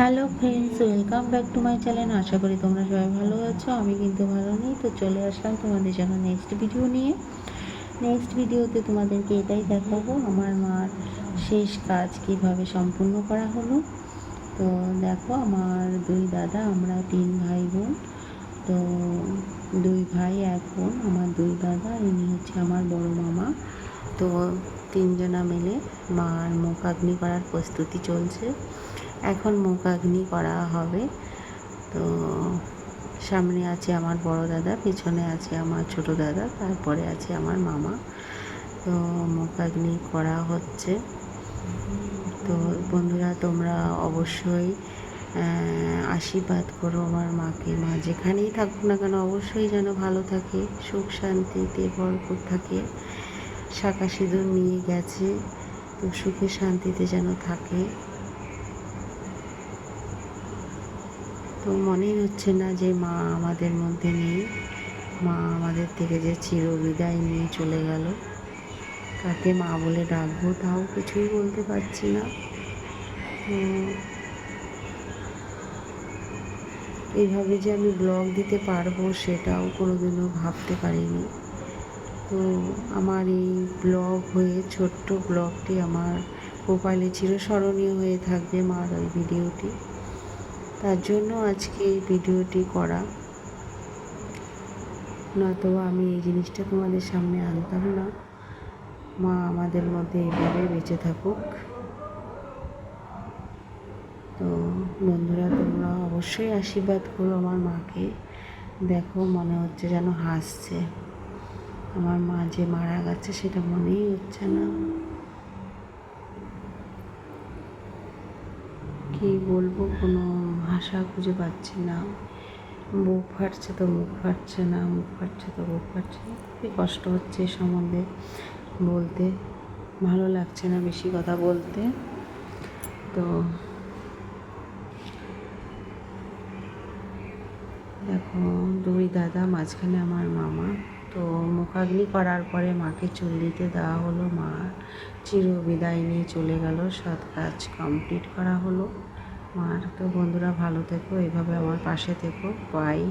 Hello friends welcome back to my channel আশা করি তোমরা সবাই ভালো আছো, আমি কিন্তু ভালো নেই। তো চলে আসলাম তোমাদের জন্য নেক্সট ভিডিও নিয়ে। নেক্সট ভিডিওতে তোমাদেরকে এটাই দেখাবো, আমার মার শেষ কাজ কীভাবে সম্পূর্ণ করা হলো। তো দেখো, আমার দুই দাদা, আমরা তিন ভাই বোন। তো দুই ভাই, এক বোন, আমার দুই দাদা, ইনি হচ্ছে আমার বড় মামা। তো তিনজনা মিলে মার মুখাগ্নি করার প্রস্তুতি চলছে। এখন মুখাগ্নি করা হবে। তো সামনে আছে আমার বড় দাদা, পেছনে আছে আমার ছোট দাদা, তারপরে আছে আমার মামা। তো মুখাগ্নি করা হচ্ছে। তো বন্ধুরা, তোমরা অবশ্যই আশীর্বাদ করো আমার মাকে। মা যেখানেই থাকুক না কেন, অবশ্যই যেন ভালো থাকে, সুখ শান্তিতে ভরপুর থাকে। শাঁকা সিঁদুর নিয়ে গেছে তো সুখে শান্তিতে যেন থাকে। তো মনেই হচ্ছে না যে মা আমাদের মধ্যে নেই। মা আমাদের থেকে যে চির বিদায় নিয়ে চলে গেল কাকে মা বলে ডাকবো, তাও কিছুই বলতে পারছি না। এইভাবে যে আমি ব্লগ দিতে পারব সেটাও কোনোদিনও ভাবতে পারিনি। তো আমার এই ব্লগ হয়ে, ছোট্ট ব্লগটি আমার প্রোফাইলে চিরস্মরণীয় হয়ে থাকবে মার ওই ভিডিওটি। তার জন্য আজকে এই ভিডিওটি করা। নয়তো আমি এই জিনিসটা তোমাদের সামনে আনতাম না। মা আমাদের মধ্যে এইভাবে বেঁচে থাকুক। তো বন্ধুরা, তোমরা অবশ্যই আশীর্বাদ করো আমার মাকে। দেখো মনে হচ্ছে যেন হাসছে। আমার মা যে মারা গেছে সেটা মনেই হচ্ছে না। কি বলব, কোনো ভাষা খুঁজে পাচ্ছি না। বুক ফাটছে তো মুখ ফাটছে না, মুখ ফাটছে তো বুক ফাটছে না। খুবই কষ্ট হচ্ছে এ সম্বন্ধে বলতে। ভালো লাগছে না বেশি কথা বলতে। তো দেখো, দুই দাদা, মাঝখানে আমার মামা। তো মুখাগ্নি করার পরে মাকে চুল দিতে দেওয়া হলো। মা চির বিদায় নিয়ে চলে গেল। সৎ কাজ কমপ্লিট করা হলো। মার তো বন্ধুরা ভালো থেকো, এভাবে আমার পাশে থেকো। বাই